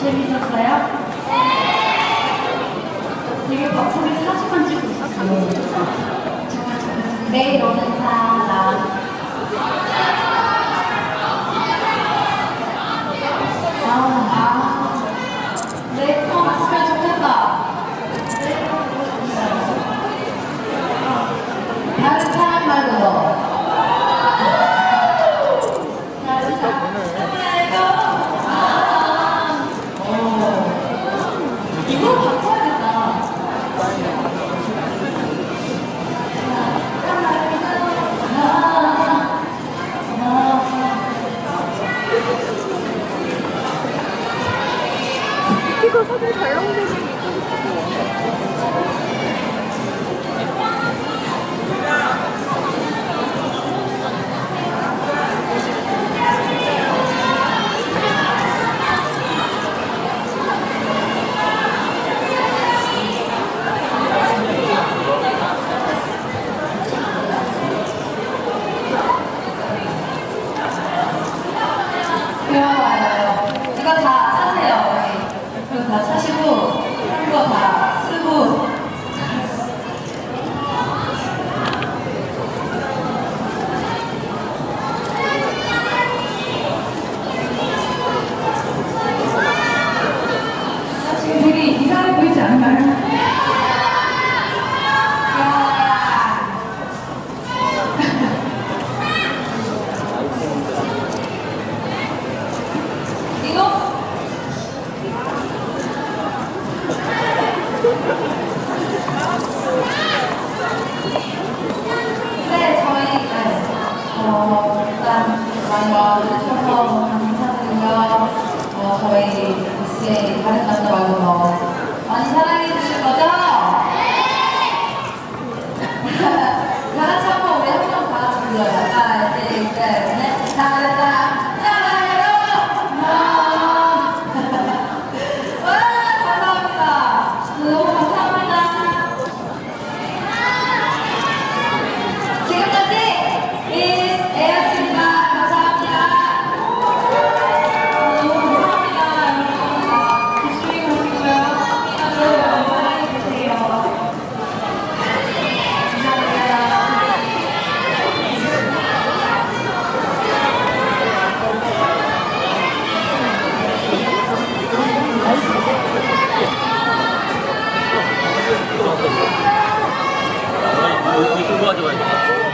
재밌었어요? 네! 되게 벅차게 사진만 찍고 있었어요. 네, 여기서. 이거 사진 잘 나오는데 이거 다 사실 i'm Thank you. 이거좋아 하, 좋.